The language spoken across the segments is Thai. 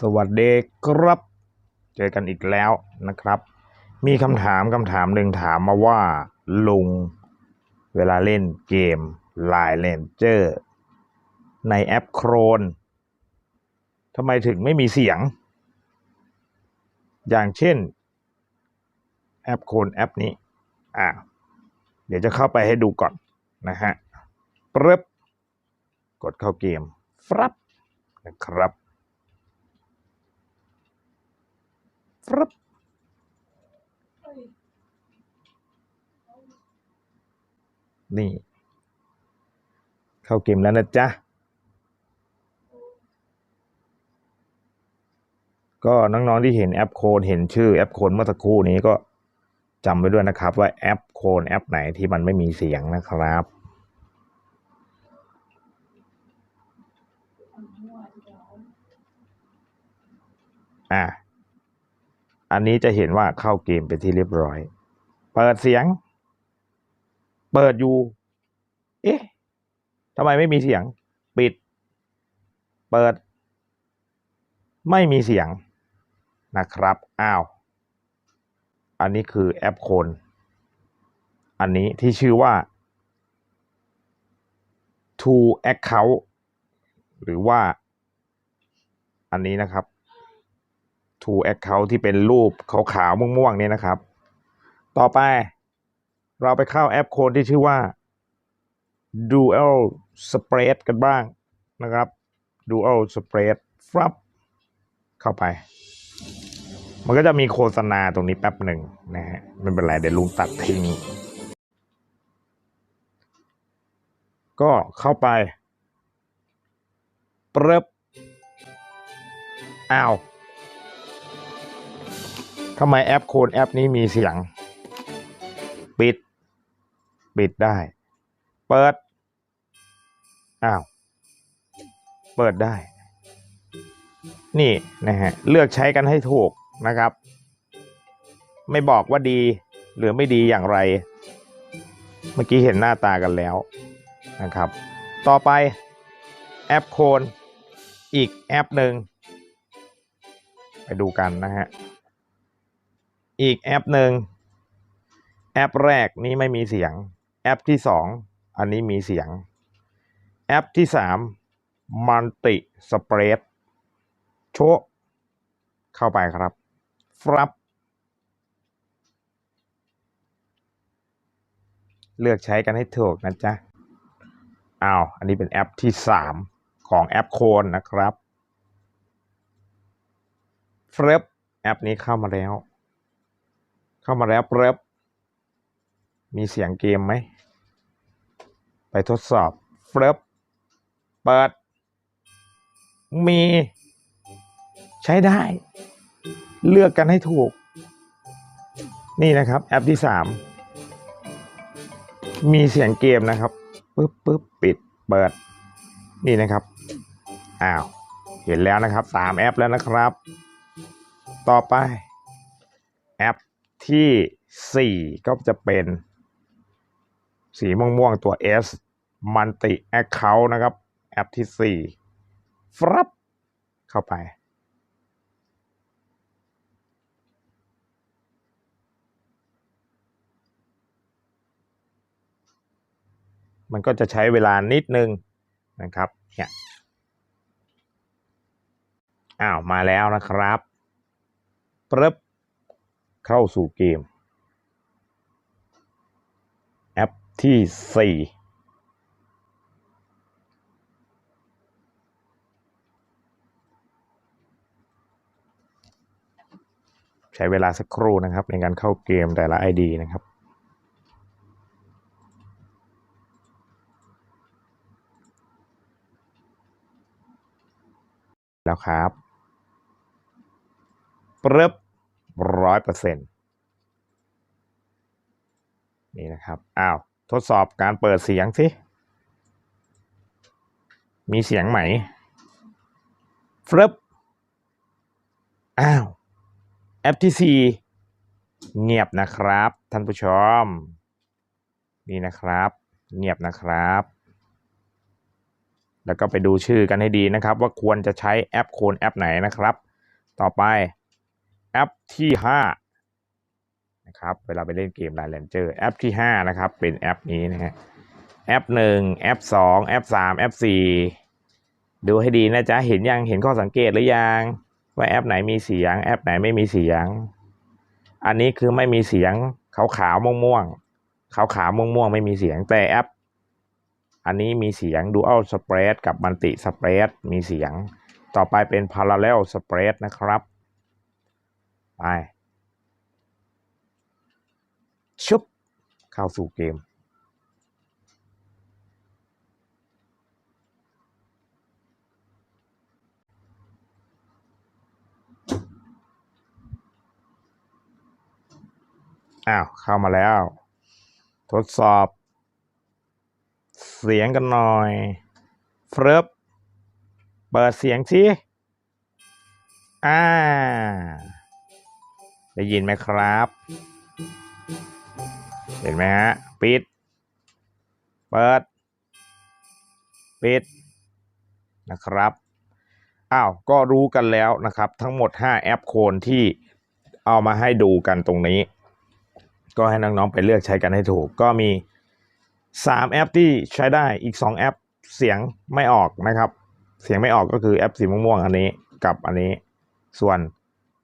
สวัสดีครับ เจอกันอีกแล้วนะครับ มีคำถามคำถามหนึ่งถามมาว่า ลุง เวลาเล่นเกม Line Ranger ในแอปโครนทำไมถึงไม่มีเสียง อย่างเช่น แอปโครนแอปนี้ อ่า เดี๋ยวจะเข้าไปให้ดูก่อนนะฮะปึ๊บกดเข้าเกมฟรับนะครับ ฟรับนี่ เข้าเกมแล้วนะจ๊ะ ก็น้องๆที่เห็นแอปโคนเห็นชื่อแอปโคนเมื่อสักครู่นี้ก็จำไว้ด้วยนะครับ ว่าแอปโคนแอปไหนที่มันไม่มีเสียงนะครับอะ อันนี้จะเห็นว่าเข้าเกมไปที่เรียบร้อย เปิดเสียง เปิดอยู่ เอ๊ะทำไมไม่มีเสียง ปิด เปิด ไม่มีเสียงนะครับ อ้าว อันนี้คือแอปโคน อันนี้ที่ชื่อว่า to account หรือว่า อันนี้นะครับ to account ที่เป็นรูปขาวๆม่วงๆนี่นะครับ ต่อไปเราไปเข้าแอปโคนที่ชื่อว่า dual spread กันบ้างนะครับ dual spread ฟับเข้าไป มันก็จะมีโฆษณาตรงนี้แป๊บหนึ่งนะฮะไม่เป็นไรเดี๋ยวลุงตัดทิ้งก็เข้าไปปรึบอ้าว ทำไมแอปโคนแอปนี้มีเสียง ปิด ปิดได้ เปิด อ้าว เปิดได้ นี่นะฮะ เลือกใช้กันให้ถูกนะครับ ไม่บอกว่าดี หรือไม่ดีอย่างไร เมื่อกี้เห็นหน้าตากันแล้วนะครับ ต่อไปแอปโคนอีกแอปหนึ่งไปดูกันนะฮะ อีกแอปหนึ่งแอปแรกนี้ไม่มีเสียง แอปที่สองอันนี้มีเสียง แอปที่สามมันติสเปรดโชเข้าไปครับฟรับเลือกใช้กันให้ถูกนะจ๊ะอ้าว อันนี้เป็นแอปที่สามของแอปโคนนะครับเฟรบแอปนี้เข้ามาแล้ว เข้ามาแล้วเฟรบมีเสียงเกมไหม ไปทดสอบเฟรบเปิด มี ใช้ได้ เลือกกันให้ถูก นี่นะครับ แอปที่สามมีเสียงเกมนะครับปึ๊บปึ๊บปิดเปิด นี่นะครับอ้าวเห็นแล้วนะครับสามแอปแล้วนะครับ ต่อไปแอป ที่สี่ก็จะเป็น สีม่วงๆตัว S มันติแอคเคาท์นะครับ แอปที่สี่ฟรับเข้าไป มันก็จะใช้เวลานิดนึงนะครับเนี่ยอ้าว มาแล้วนะครับปึ๊บ เข้าสู่เกม แอปที่ 4 ใช้เวลาสักครู่นะครับ ในการเข้าเกมแต่ละ ID นะครับแล้วครับปึ๊บ ร้อยเปอร์เซ็นต์นี่นะครับ อ้าว ทดสอบการเปิดเสียงสิ มีเสียงไหมฟรึบอ้าว แอปที่สี่เงียบนะครับ ท่านผู้ชม นี่นะครับ เงียบนะครับ แล้วก็ไปดูชื่อกันให้ดีนะครับ ว่าควรจะใช้แอปโคนแอปไหนนะครับ ต่อไป แอปที่5นะครับเวลาไปเล่นเกม Line Ranger แอปที่5นะครับเป็นแอปนี้นะฮะแอป1แอป2แอป3แอป4ดูให้ดีนะจ๊ะเห็นยังเห็นข้อสังเกตหรือยัง ว่าแอปไหนมีเสียง แอปไหนไม่มีเสียง อันนี้คือไม่มีเสียงขาวขาวม่วงม่วงขาวขาวม่วงม่วงไม่มีเสียงแต่แอป อันนี้มีเสียง Dual Spread กับ Multi Spread มีเสียง ต่อไปเป็น Parallel Spread นะครับ ไปชุบเข้าสู่เกม อ้าว เข้ามาแล้ว ทดสอบ เสียงกันหน่อยเฟิบเปิดเสียงสิอ่า ได้ยินไหมครับ เห็นไหมฮะ ปิด เปิด ปิด นะครับ อ้าว ก็รู้กันแล้วนะครับ ทั้งหมด 5 แอปโคนที่เอามาให้ดูกันตรงนี้ ก็ให้น้องๆไปเลือกใช้กันให้ถูก ก็มี 3 แอปที่ใช้ได้ อีก 2 แอปเสียงไม่ออกนะครับ เสียงไม่ออกก็คือแอปสีม่วงๆอันนี้กับอันนี้ ส่วน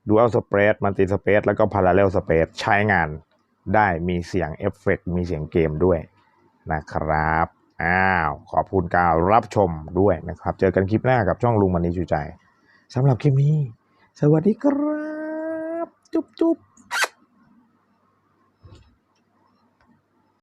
Dual Spread Multi Spread แล้วก็ Parallel Spread ใช้งานได้มีเสียงเอฟเฟกต์มีเสียงเกมด้วยนะครับอ้าวขอบคุณการรับชมด้วยนะครับ เจอกันคลิปหน้ากับช่องลุงมันนี้ชูใจสำหรับคลิปนี้ สวัสดีครับ จุ๊บจุ๊บ